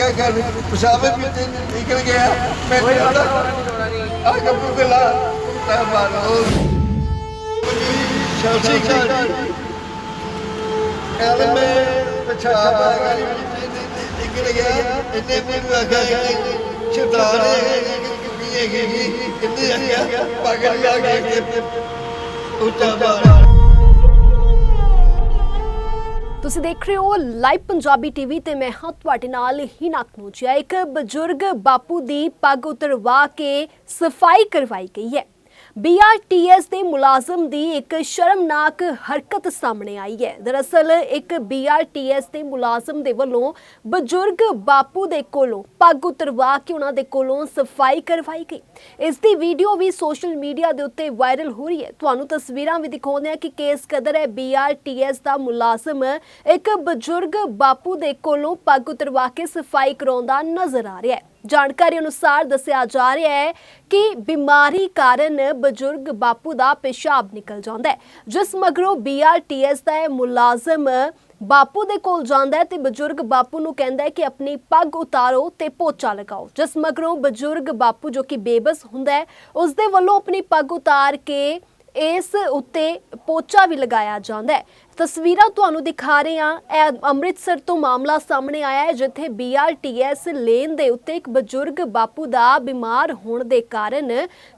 क्या कर पेशाब भी निकल गया मैं कहता आ कब गला मैं मारो शासी का कल मैं पेशाब आ गया निकल गया इतने भी आगा शैतान है कि है कि इतने आया पागल आ गया ਉੱਚਾ ਬਾਣ ਤੁਸੀਂ ਦੇਖ ਰਹੇ ਹੋ ਲਾਈਵ ਪੰਜਾਬੀ ਟੀਵੀ ਤੇ ਮੈਂ ਹਾਂ ਤੁਹਾਡੇ ਨਾਲ ਹੀ ਨਾਕਨੂਚਿਆ ਇੱਕ ਬਜ਼ੁਰਗ ਬਾਪੂ ਦੀ ਪੱਗ ਉਤਰਵਾ ਕੇ ਸਫ਼ਾਈ ਕਰਵਾਈ ਗਈ ਹੈ। ਬੀਆਰਟੀਐਸ ਦੇ ਮੁਲਾਜ਼ਮ ਦੀ ਇੱਕ ਸ਼ਰਮਨਾਕ ਹਰਕਤ ਸਾਹਮਣੇ ਆਈ ਹੈ। ਦਰਅਸਲ, ਇੱਕ ਬੀਆਰਟੀਐਸ ਦੇ ਮੁਲਾਜ਼ਮ ਦੇ ਵੱਲੋਂ ਬਜ਼ੁਰਗ ਬਾਪੂ ਦੇ ਕੋਲੋਂ ਪੱਗ ਉਤਰਵਾ ਕੇ ਉਹਨਾਂ ਦੇ ਕੋਲੋਂ ਸਫ਼ਾਈ ਕਰਵਾਈ ਗਈ। ਇਸ ਦੀ ਵੀਡੀਓ ਵੀ ਸੋਸ਼ਲ ਮੀਡੀਆ ਦੇ ਉੱਤੇ ਵਾਇਰਲ ਹੋ ਰਹੀ ਹੈ। ਤੁਹਾਨੂੰ ਤਸਵੀਰਾਂ ਵੀ ਦਿਖਾਉਂਦੇ ਆ ਕਿ ਕੇਸ ਕਦਰ ਹੈ ਬੀਆਰਟੀਐਸ ਦਾ ਮੁਲਾਜ਼ਮ ਇੱਕ ਬਜ਼ੁਰਗ ਬਾਪੂ ਦੇ ਕੋਲੋਂ ਪੱਗ ਉਤਰਵਾ ਕੇ ਸਫ਼ਾਈ ਕਰਾਉਂਦਾ ਨਜ਼ਰ ਆ ਰਿਹਾ ਹੈ। ਜਾਣਕਾਰੀ ਅਨੁਸਾਰ ਦੱਸਿਆ ਜਾ ਰਿਹਾ ਹੈ ਕਿ ਬਿਮਾਰੀ ਕਾਰਨ ਬਜ਼ੁਰਗ ਬਾਪੂ ਦਾ ਪਿਸ਼ਾਬ ਨਿਕਲ ਜਾਂਦਾ ਹੈ, ਜਿਸ ਮਗਰੋਂ ਬੀਆਰਟੀਐਸ ਦਾ ਮੁਲਾਜ਼ਮ ਬਾਪੂ ਦੇ ਕੋਲ ਜਾਂਦਾ ਹੈ ਤੇ ਬਜ਼ੁਰਗ ਬਾਪੂ ਨੂੰ ਕਹਿੰਦਾ ਹੈ ਕਿ ਆਪਣੀ ਪੱਗ ਉਤਾਰੋ ਤੇ ਪੋਚਾ ਲਗਾਓ, ਜਿਸ ਮਗਰੋਂ ਬਜ਼ੁਰਗ ਬਾਪੂ ਜੋ ਕਿ ਬੇਬਸ ਹੁੰਦਾ ਹੈ ਉਸ ਦੇ ਵੱਲੋਂ ਆਪਣੀ ਪੱਗ ਉਤਾਰ ਕੇ ਇਸ ਉੱਤੇ ਪੋਚਾ ਵੀ ਲਗਾਇਆ ਜਾਂਦਾ ਹੈ। ਤਸਵੀਰਾਂ ਤੁਹਾਨੂੰ ਦਿਖਾ ਰਹੇ ਹਾਂ। ਇਹ ਅੰਮ੍ਰਿਤਸਰ ਤੋਂ ਮਾਮਲਾ ਸਾਹਮਣੇ ਆਇਆ ਹੈ, ਜਿੱਥੇ ਬੀਆਰਟੀਐਸ ਲੇਨ ਦੇ ਉੱਤੇ ਇੱਕ ਬਜ਼ੁਰਗ ਬਾਪੂ ਦਾ ਬਿਮਾਰ ਹੋਣ ਦੇ ਕਾਰਨ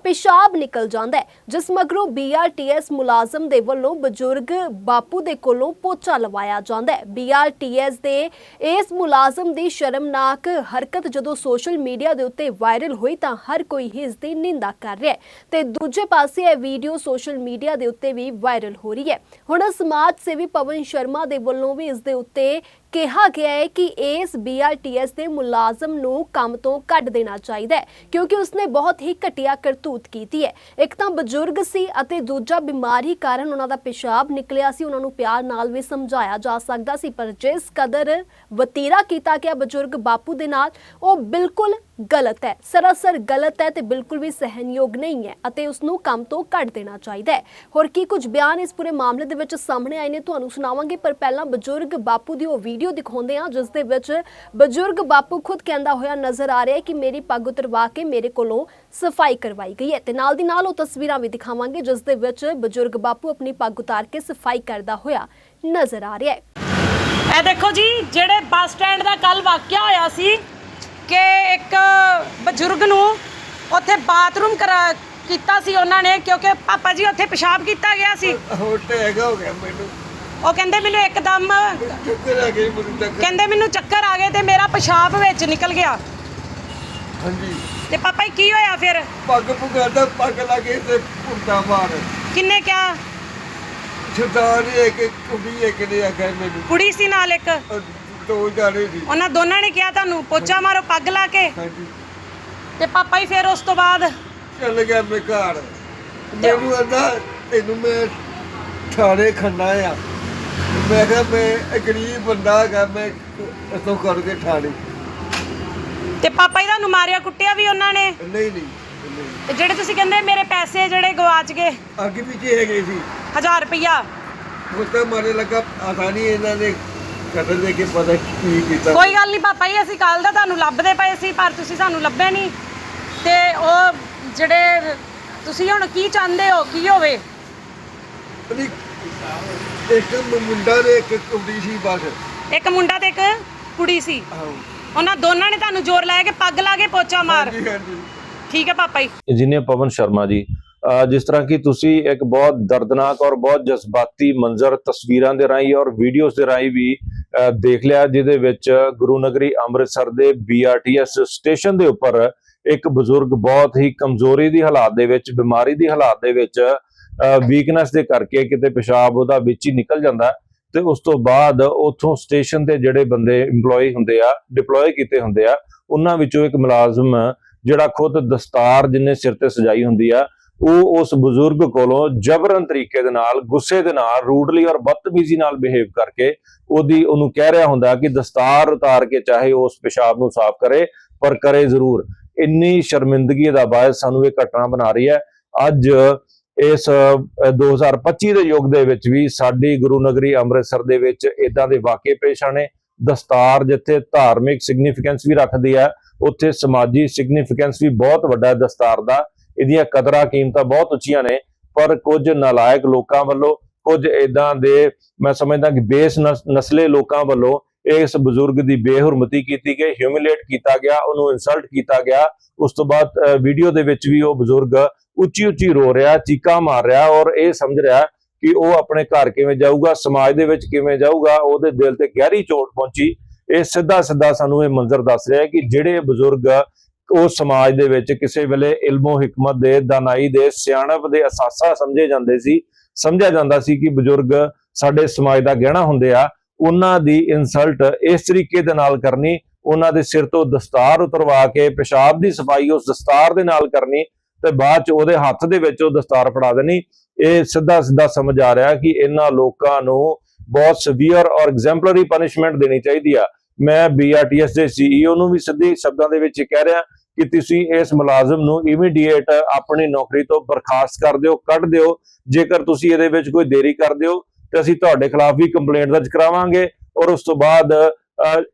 ਪਿਸ਼ਾਬ ਨਿਕਲ ਜਾਂਦਾ ਹੈ, ਜਿਸ ਮਗਰੋਂ ਬੀਆਰਟੀਐਸ ਮੁਲਾਜ਼ਮ ਦੇ ਵੱਲੋਂ ਬਜ਼ੁਰਗ ਬਾਪੂ ਦੇ ਕੋਲੋਂ ਪੋਚਾ ਲਵਾਇਆ ਜਾਂਦਾ ਹੈ। ਬੀਆਰਟੀਐਸ ਦੇ ਇਸ ਮੁਲਾਜ਼ਮ ਦੀ ਸ਼ਰਮਨਾਕ ਹਰਕਤ ਜਦੋਂ ਸੋਸ਼ਲ ਮੀਡੀਆ ਦੇ ਉੱਤੇ ਵਾਇਰਲ ਹੋਈ ਤਾਂ ਹਰ ਕੋਈ ਹੀ ਇਸ ਦੀ ਨਿੰਦਾ ਕਰ ਰਿਹਾ ਹੈ ਤੇ ਦੂਜੇ ਪਾਸੇ ਇਹ ਵੀਡੀਓ ਸੋਸ਼ਲ ਮੀਡੀਆ ਦੇ ਉੱਤੇ ਵੀ ਵਾਇਰਲ ਹੋ ਰਹੀ ਹੈ। ਹੁਣ ਸਮਾਜ ਵੀ ਪਵਨ ਸ਼ਰਮਾ ਦੇ ਵੱਲੋਂ ਵੀ ਇਸ ਦੇ ਉੱਤੇ ਕਿਹਾ ਗਿਆ ਹੈ ਕਿ ਇਸ ਬੀਆਰਟੀਐਸ ਦੇ ਮੁਲਾਜ਼ਮ ਨੂੰ ਕੰਮ ਤੋਂ ਕੱਢ ਦੇਣਾ ਚਾਹੀਦਾ ਹੈ, ਕਿਉਂਕਿ ਉਸਨੇ ਬਹੁਤ ਹੀ ਘਟੀਆ ਕਰਤੂਤ ਕੀਤੀ ਹੈ। ਇੱਕ ਤਾਂ ਬਜ਼ੁਰਗ ਸੀ ਅਤੇ ਦੂਜਾ ਬਿਮਾਰੀ ਕਾਰਨ ਉਹਨਾਂ ਦਾ ਪਿਸ਼ਾਬ ਨਿਕਲਿਆ ਸੀ, ਉਹਨਾਂ ਨੂੰ ਪਿਆਰ ਨਾਲ ਵੀ ਸਮਝਾਇਆ ਜਾ ਸਕਦਾ ਸੀ, ਪਰ ਜਿਸ ਕਦਰ ਵਤੀਰਾ ਕੀਤਾ ਗਿਆ ਬਜ਼ੁਰਗ ਬਾਪੂ ਦੇ ਨਾਲ, ਉਹ ਬਿਲਕੁਲ ਗਲਤ ਹੈ। ਸਰਾਸਰ ਗਲਤ ਹੈ ਤੇ ਬਿਲਕੁਲ ਵੀ ਸਹਿਨਯੋਗ ਨਹੀਂ ਹੈ ਅਤੇ ਉਸ ਨੂੰ ਕੰਮ ਤੋਂ ਕੱਢ ਦੇਣਾ ਚਾਹੀਦਾ ਹੈ। ਹੋਰ ਕੀ ਕੁਝ ਬਿਆਨ ਇਸ ਪੂਰੇ ਮਾਮਲੇ ਦੇ ਵਿੱਚ ਸਾਹਮਣੇ ਆਏ ਨੇ, ਤੁਹਾਨੂੰ ਸੁਣਾਵਾਂਗੇ, ਪਰ ਪਹਿਲਾਂ ਬਜ਼ੁਰਗ ਬਾਪੂ ਦੀ ਉਹ ਵੀਡੀਓ ਦਿਖਾਉਂਦੇ ਹਾਂ ਜਿਸ ਦੇ ਵਿੱਚ ਬਜ਼ੁਰਗ ਬਾਪੂ ਖੁਦ ਕਹਿੰਦਾ ਹੋਇਆ ਨਜ਼ਰ ਆ ਰਿਹਾ ਹੈ ਕਿ ਮੇਰੀ ਪੱਗ ਉਤਰਵਾ ਕੇ ਮੇਰੇ ਕੋਲੋਂ ਸਫ਼ਾਈ ਕਰਵਾਈ ਗਈ ਹੈ ਤੇ ਨਾਲ ਦੀ ਨਾਲ ਉਹ ਤਸਵੀਰਾਂ ਵੀ ਦਿਖਾਵਾਂਗੇ ਜਿਸ ਦੇ ਵਿੱਚ ਬਜ਼ੁਰਗ ਬਾਪੂ ਆਪਣੀ ਪੱਗ ਉਤਾਰ ਕੇ ਸਫ਼ਾਈ ਕਰਦਾ ਹੋਇਆ ਨਜ਼ਰ ਆ ਰਿਹਾ ਹੈ। ਇਹ ਦੇਖੋ ਜੀ ਜਿਹੜੇ ਬੱਸ ਸਟੈਂਡ ਦਾ ਕੱਲ ਵਾਕਿਆ ਹੋਇਆ ਸੀ ਕਿ ਇੱਕ ਬਜ਼ੁਰਗ ਨੂੰ ਉੱਥੇ ਬਾਥਰੂਮ ਕਰਾ ਕੀਤਾ ਸੀ ਉਹਨਾਂ ਨੇ ਕਿਉਂਕਿ ਪਾਪਾ ਜੀ ਉੱਥੇ ਪਿਸ਼ਾਬ ਕੀਤਾ ਗਿਆ ਸੀ। ਹੋਰ ਟੈਗ ਹੋ ਗਿਆ ਮੈਨੂੰ। ਉਹ ਕਹਿੰਦੇ ਮੈਨੂੰ ਇੱਕਦਮ ਚੱਕਰ ਆ ਗਈ ਮੈਨੂੰ ਤੱਕ ਕਹਿੰਦੇ ਮੈਨੂੰ ਚੱਕਰ ਆ ਗਏ ਤੇ ਮੇਰਾ ਪਿਸ਼ਾਬ ਵਿੱਚ ਨਿਕਲ ਗਿਆ। ਹਾਂਜੀ। ਤੇ ਪਾਪਾ ਜੀ ਕੀ ਹੋਇਆ ਫਿਰ? ਪੱਗ ਪੁਗਾਦਾ ਪੱਗ ਲਾਗੇ ਤੇ ਪੁੱਟਾ ਮਾਰ। ਕਿੰਨੇ ਕਿਹਾ ਸਰਦਾਰ ਇੱਕ ਕੁੜੀ ਇੱਕ ਨੇ ਆਖਿਆ ਮੈਨੂੰ। ਕੁੜੀ ਸੀ ਨਾਲ ਇੱਕ? ਅਹ ਦੋ ਜਾਣੇ ਸੀ। ਉਹਨਾਂ ਦੋਨਾਂ ਨੇ ਕਿਹਾ ਤੁਹਾਨੂੰ ਪੋਚਾ ਮਾਰੋ ਪੱਗ ਲਾ ਕੇ। ਹਾਂਜੀ। ਤੇ ਪਾਪਾ ਜੀ ਫਿਰ ਉਸ ਤੋਂ ਬਾਅਦ? ਚੱਲ ਗਿਆ ਮੈਂ ਘਰ। ਮੈਨੂੰ ਆਂਦਾ ਤੈਨੂੰ ਮੈਂ ਥਾਣੇ ਖੰਨਾ ਆ। ਮੈਂ ਕਿਹਾ ਮੈਂ ਇੱਕ ਗਰੀਬ ਬੰਦਾ ਹੈਗਾ ਮੈਂ ਇਤੋਂ ਕਰਕੇ ਥਾਣੇ ਤੇ ਪਾਪਾ ਜੀ ਤੁਹਾਨੂੰ ਮਾਰਿਆ ਕੁੱਟਿਆ ਵੀ ਉਹਨਾਂ ਨੇ? ਨਹੀਂ ਨਹੀਂ ਨਹੀਂ। ਤੇ ਜਿਹੜੇ ਤੁਸੀਂ ਕਹਿੰਦੇ ਮੇਰੇ ਪੈਸੇ ਜਿਹੜੇ ਗਵਾਚ ਗਏ? ਅੱਗੇ ਪਿੱਛੇ ਹੈਗੇ ਸੀ। 1000 ਰੁਪਇਆ ਮੁੱਤੇ ਮਾਰੇ ਲੱਗਾ ਆਤਾ ਨਹੀਂ ਇਹਨਾਂ ਨੇ ਕਦਰ ਦੇ ਕੇ ਪਤਾ ਕੀ ਕੀਤਾ। ਕੋਈ ਗੱਲ ਨਹੀਂ ਪਾਪਾ ਜੀ ਅਸੀਂ ਕੱਲ ਦਾ ਤੁਹਾਨੂੰ ਲੱਭਦੇ ਪਏ ਸੀ ਪਰ ਤੁਸੀਂ ਸਾਨੂੰ ਲੱਭੇ ਨਹੀਂ। ਤੇ ਉਹ ਜਿਹੜੇ ਤੁਸੀਂ ਹੁਣ ਕੀ ਚਾਹੁੰਦੇ ਹੋ ਕੀ ਹੋਵੇ? ਨਹੀਂ, ਇੱਕ ਮੁੰਡਾ ਨੇ ਇੱਕ ਕੁੜੀ ਸੀ ਬਸ। ਇੱਕ ਮੁੰਡਾ ਤੇ ਇੱਕ ਕੁੜੀ ਸੀ। ਉਹਨਾਂ ਦੋਨਾਂ ਨੇ ਤੁਹਾਨੂੰ ਜ਼ੋਰ ਲਾਇਆ ਕਿ ਪੱਗ ਲਾ ਕੇ ਪੋਚਾ ਮਾਰ। ਹਾਂਜੀ ਹਾਂਜੀ। ਠੀਕ ਹੈ ਪਾਪਾ ਜੀ। ਇੰਜੀਨੀਅਰ ਪਵਨ ਸ਼ਰਮਾ ਜੀ ਜਿਸ ਤਰ੍ਹਾਂ ਕਿ ਤੁਸੀਂ ਇੱਕ ਬਹੁਤ ਦਰਦਨਾਕ ਔਰ ਬਹੁਤ ਜਜ਼ਬਾਤੀ ਮੰਜ਼ਰ ਤਸਵੀਰਾਂ ਦੇ ਰਾਹੀਂ ਔਰ ਵੀਡੀਓਜ਼ ਦੇ ਰਾਹੀਂ ਵੀ ਦੇਖ ਲਿਆ ਜਿਹਦੇ ਵਿੱਚ ਗੁਰੂ ਨਗਰੀ ਅੰਮ੍ਰਿਤਸਰ ਦੇ ਬੀਆਰਟੀਐਸ ਸਟੇਸ਼ਨ ਦੇ ਉੱਪਰ ਇੱਕ ਬਜ਼ੁਰਗ ਬਹੁਤ ਹੀ ਕਮਜ਼ੋਰੀ ਦੀ ਹਾਲਾਤ ਦੇ ਵਿੱਚ, ਬਿਮਾਰੀ ਦੀ ਹਾਲਾਤ ਦੇ ਵਿੱਚ ਵੀਕਨੈਸ ਦੇ ਕਰਕੇ ਕਿਤੇ ਪਿਸ਼ਾਬ ਉਹਦਾ ਵਿੱਚ ਹੀ ਨਿਕਲ ਜਾਂਦਾ ਤੇ ਉਸ ਤੋਂ ਬਾਅਦ ਉਥੋਂ ਸਟੇਸ਼ਨ ਤੇ ਜਿਹੜੇ ਬੰਦੇ EMPLOYE ਹੁੰਦੇ ਆ ਡਿਪਲੋਏ ਕੀਤੇ ਹੁੰਦੇ ਆ, ਉਹਨਾਂ ਵਿੱਚੋਂ ਇੱਕ ਮੁਲਾਜ਼ਮ ਜਿਹੜਾ ਖੁਦ ਦਸਤਾਰ ਜਿੰਨੇ ਸਿਰ ਤੇ ਸਜਾਈ ਹੁੰਦੀ ਆ, ਉਹ ਉਸ ਬਜ਼ੁਰਗ ਕੋਲੋਂ ਜਬਰਨ ਤਰੀਕੇ ਦੇ ਨਾਲ, ਗੁੱਸੇ ਦੇ ਨਾਲ ਰੂਡਲੀ ਔਰ ਬਦਤਮੀਜ਼ੀ ਨਾਲ ਬਿਹੇਵ ਕਰਕੇ ਉਹਦੀ, ਉਹਨੂੰ ਕਹਿ ਰਿਹਾ ਹੁੰਦਾ ਕਿ ਦਸਤਾਰ ਉਤਾਰ ਕੇ ਚਾਹੇ ਉਸ ਪਿਸ਼ਾਬ ਨੂੰ ਸਾਫ਼ ਕਰੇ, ਪਰ ਕਰੇ ਜ਼ਰੂਰ। ਇੰਨੀ ਸ਼ਰਮਿੰਦਗੀ ਦਾ ਬਾਇਸ ਸਾਨੂੰ ਇਹ ਘਟਨਾ ਬਣਾ ਰਹੀ ਹੈ। ਅੱਜ ਇਸ ਅਹ, 2025 ਦੇ ਯੁੱਗ ਦੇ ਵਿੱਚ ਵੀ ਸਾਡੀ ਗੁਰੂ ਨਗਰੀ ਅੰਮ੍ਰਿਤਸਰ ਦੇ ਵਿੱਚ ਇਦਾਂ ਦੇ ਵਾਕਿਏ ਪੇਸ਼ ਆਣੇ ਦਸਤਾਰ ਜਿੱਥੇ ਧਾਰਮਿਕ ਸਿਗਨੀਫੀਕੈਂਸ ਵੀ ਰੱਖਦੀ ਹੈ ਉੱਥੇ ਸਮਾਜੀ ਸਿਗਨੀਫੀਕੈਂਸ ਵੀ ਬਹੁਤ ਵੱਡਾ ਹੈ ਦਸਤਾਰ ਦਾ। ਇਹਦੀਆਂ ਕਦਰਾਂ ਕੀਮਤਾਂ ਬਹੁਤ ਉੱਚੀਆਂ ਨੇ ਪਰ ਕੁਝ ਨਲਾਇਕ ਲੋਕਾਂ ਵੱਲੋਂ ਕੁਝ ਇਦਾਂ ਦੇ ਮੈਂ ਸਮਝਦਾ ਕਿ ਬੇਸ ਨਸ- ਨਸਲੇ ਲੋਕਾਂ ਵੱਲੋਂ ਇਸ ਬਜ਼ੁਰਗ ਦੀ ਬੇਹਰਮਤੀ ਕੀਤੀ ਗਈ ਹਿਊਮਿਲੇਟ ਕੀਤਾ ਗਿਆ, ਉਹਨੂੰ ਇਨਸਲਟ ਕੀਤਾ ਗਿਆ। ਉਸ ਤੋਂ ਬਾਅਦ ਵੀਡੀਓ ਦੇ ਵਿੱਚ ਵੀ ਉਹ ਬਜ਼ੁਰਗ ਉੱਚੀ ਉੱਚੀ ਰੋ ਰਿਹਾ, ਚੀਕਾਂ ਮਾਰ ਰਿਹਾ ਔਰ ਇਹ ਸਮਝ ਰਿਹਾ ਕਿ ਉਹ ਆਪਣੇ ਘਰ ਕਿਵੇਂ ਜਾਊਗਾ, ਸਮਾਜ ਦੇ ਵਿੱਚ ਕਿਵੇਂ ਜਾਊਗਾ, ਉਹਦੇ ਦਿਲ ਤੇ ਗਹਿਰੀ ਚੋਟ ਪਹੁੰਚੀ। ਇਹ ਸਿੱਧਾ ਸਿੱਧਾ ਸਾਨੂੰ ਇਹ ਮੰਜ਼ਰ ਦੱਸ ਰਿਹਾ ਕਿ ਜਿਹੜੇ ਬਜ਼ੁਰਗ ਉਹ ਸਮਾਜ ਦੇ ਵਿੱਚ ਕਿਸੇ ਵੇਲੇ ਇਲਮੋ ਹਕਮਤ ਦੇ, ਦਾਨਾਈ ਦੇ, ਸਿਆਣਪ ਦੇ ਅਸਾਸਾ ਸਮਝੇ ਜਾਂਦੇ ਸੀ, ਸਮਝਿਆ ਜਾਂਦਾ ਸੀ ਕਿ ਬਜ਼ੁਰਗ ਸਾਡੇ ਸਮਾਜ ਦਾ ਗਹਿਣਾ ਹੁੰਦੇ ਆ। ਉਹਨਾਂ ਦੀ ਇਨਸਲਟ ਇਸ ਤਰੀਕੇ ਦੇ ਨਾਲ ਕਰਨੀ, ਉਹਨਾਂ ਦੇ ਸਿਰ ਤੋਂ ਦਸਤਾਰ ਉਤਰਵਾ ਕੇ, ਪਿਸ਼ਾਬ ਦੀ ਸਫ਼ਾਈ ਉਸ ਦਸਤਾਰ ਦੇ ਨਾਲ ਕਰਨੀ ਤੇ ਬਾਅਦ ਚ ਉਹਦੇ ਹੱਥ ਦੇ ਵਿੱਚ ਉਹ ਦਸਤਾਰ ਫੜਾ ਦੇਣੀ। ਇਹ ਸਿੱਧਾ ਸਿੱਧਾ ਸਮਝ ਆ ਰਿਹਾ ਕਿ ਇਹਨਾਂ ਲੋਕਾਂ ਨੂੰ ਬਹੁਤ ਸਵੀਅਰ ਔਰ ਐਗਜ਼ੈਂਪਲਰੀ ਪਨਿਸ਼ਮੈਂਟ ਦੇਣੀ ਚਾਹੀਦੀ ਆ। ਮੈਂ ਬੀਆਰਟੀਐਸ ਦੇ ਸੀਈਓ ਨੂੰ ਵੀ ਸਿੱਧੇ ਸ਼ਬਦਾਂ ਦੇ ਵਿੱਚ ਕਹਿ ਰਿਹਾ ਕਿ ਤੁਸੀਂ ਇਸ ਮੁਲਾਜ਼ਮ ਨੂੰ ਇਮੀਡੀਏਟ ਆਪਣੀ ਨੌਕਰੀ ਤੋਂ ਬਰਖਾਸਤ ਕਰ ਦਿਓ, ਕੱਢ ਦਿਓ। ਜੇਕਰ ਤੁਸੀਂ ਇਹਦੇ ਵਿੱਚ ਕੋਈ ਦੇਰੀ ਕਰਦੇ ਹੋ ਤੇ ਅਸੀਂ ਤੁਹਾਡੇ ਖਿਲਾਫ ਵੀ ਕੰਪਲੇਂਟ ਦਰਜ ਕਰਾਵਾਂਗੇ ਔਰ ਉਸ ਤੋਂ ਬਾਅਦ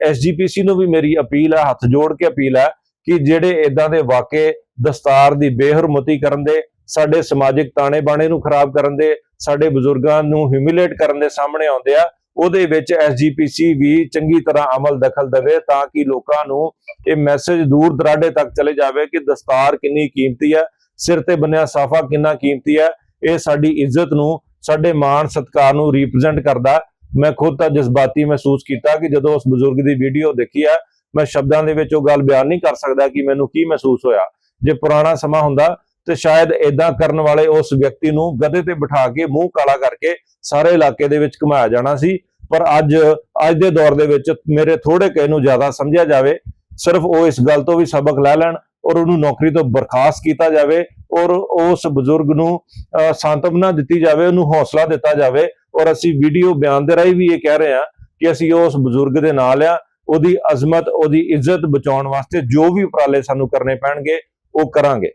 ਐਸਜੀਪੀਸੀ ਨੂੰ ਵੀ ਮੇਰੀ ਅਪੀਲ ਹੈ, ਹੱਥ ਜੋੜ ਕੇ ਅਪੀਲ ਹੈ ਕਿ ਜਿਹੜੇ ਇਦਾਂ ਦੇ ਵਾਕੇ ਦਸਤਾਰ ਦੀ ਬੇਹਰਮਤੀ ਕਰਨ ਦੇ, ਸਾਡੇ ਸਮਾਜਿਕ ਤਾਣੇ ਬਾਣੇ ਨੂੰ ਖਰਾਬ ਕਰਨ ਦੇ, ਸਾਡੇ ਬਜ਼ੁਰਗਾਂ ਨੂੰ ਹਿਊਮਿਲੇਟ ਕਰਨ ਦੇ ਸਾਹਮਣੇ ਆਉਂਦੇ ਆ, ਉਹਦੇ ਵਿੱਚ ਐਸਜੀਪੀਸੀ ਵੀ ਚੰਗੀ ਤਰ੍ਹਾਂ ਅਮਲ ਦਖਲ ਦੇਵੇ ਤਾਂ ਕਿ ਲੋਕਾਂ ਨੂੰ ਇਹ ਮੈਸੇਜ ਦੂਰ ਦਰਾਡੇ ਤੱਕ ਚਲੇ ਜਾਵੇ ਕਿ ਦਸਤਾਰ ਕਿੰਨੀ ਕੀਮਤੀ ਹੈ, ਸਿਰ ਤੇ ਬੰਨਿਆ ਸਾਫਾ ਕਿੰਨਾ ਕੀਮਤੀ ਹੈ, ਇਹ ਸਾਡੀ ਇੱਜ਼ਤ ਨੂੰ ਸਾਡੇ ਮਾਣ ਸਤਿਕਾਰ ਨੂੰ ਰਿਪਰੈਜ਼ੈਂਟ ਕਰਦਾ ਮੈਂ ਖੁਦ ਤਾਂ ਜਜ਼ਬਾਤੀ ਮਹਿਸੂਸ ਕੀਤਾ ਕਿ ਜਦੋਂ ਉਸ ਬਜ਼ੁਰਗ ਦੀ ਵੀਡੀਓ ਦੇਖੀ ਹੈ, ਮੈਂ ਸ਼ਬਦਾਂ ਦੇ ਵਿੱਚ ਉਹ ਗੱਲ ਬਿਆਨ ਨਹੀਂ ਕਰ ਸਕਦਾ ਕਿ ਮੈਨੂੰ ਕੀ ਮਹਿਸੂਸ ਹੋਇਆ। ਜੇ ਪੁਰਾਣਾ ਸਮਾਂ ਹੁੰਦਾ, ਤੇ ਸ਼ਾਇਦ ਇਦਾਂ ਕਰਨ ਵਾਲੇ ਉਸ ਵਿਅਕਤੀ ਨੂੰ ਗਧੇ ਤੇ ਬਿਠਾ ਕੇ ਮੂੰਹ ਕਾਲਾ ਕਰਕੇ ਸਾਰੇ ਇਲਾਕੇ ਦੇ ਵਿੱਚ ਘੁਮਾਇਆ ਜਾਣਾ ਸੀ। ਪਰ ਅੱਜ ਅੱਜ ਦੇ ਦੌਰ ਦੇ ਵਿੱਚ ਮੇਰੇ ਥੋੜੇ ਕਹਿ ਨੂੰ ਜ਼ਿਆਦਾ ਸਮਝਿਆ ਜਾਵੇ, ਸਿਰਫ ਉਹ ਇਸ ਗੱਲ ਤੋਂ ਵੀ ਸਬਕ ਲੈ ਲੈਣ ਔਰ ਉਹਨੂੰ ਨੌਕਰੀ ਤੋਂ ਬਰਖਾਸਤ ਕੀਤਾ ਜਾਵੇ ਔਰ ਉਸ ਬਜ਼ੁਰਗ ਨੂੰ ਅਹ, ਸਾਂਤਵਨਾ ਦਿੱਤੀ ਜਾਵੇ ਉਹਨੂੰ ਹੌਸਲਾ ਦਿੱਤਾ ਜਾਵੇ ਔਰ ਅਸੀਂ ਵੀਡੀਓ ਬਿਆਨ ਦੇ ਰਾਹੀਂ ਵੀ ਇਹ ਕਹਿ ਰਹੇ ਹਾਂ ਕਿ ਅਸੀਂ ਉਸ ਬਜ਼ੁਰਗ ਦੇ ਨਾਲ ਆ ਉਹਦੀ ਅਜ਼ਮਤ ਉਹਦੀ ਇੱਜ਼ਤ ਬਚਾਉਣ ਵਾਸਤੇ ਜੋ ਵੀ ਉਪਰਾਲੇ ਸਾਨੂੰ ਕਰਨੇ ਪੈਣਗੇ ਉਹ ਕਰਾਂਗੇ।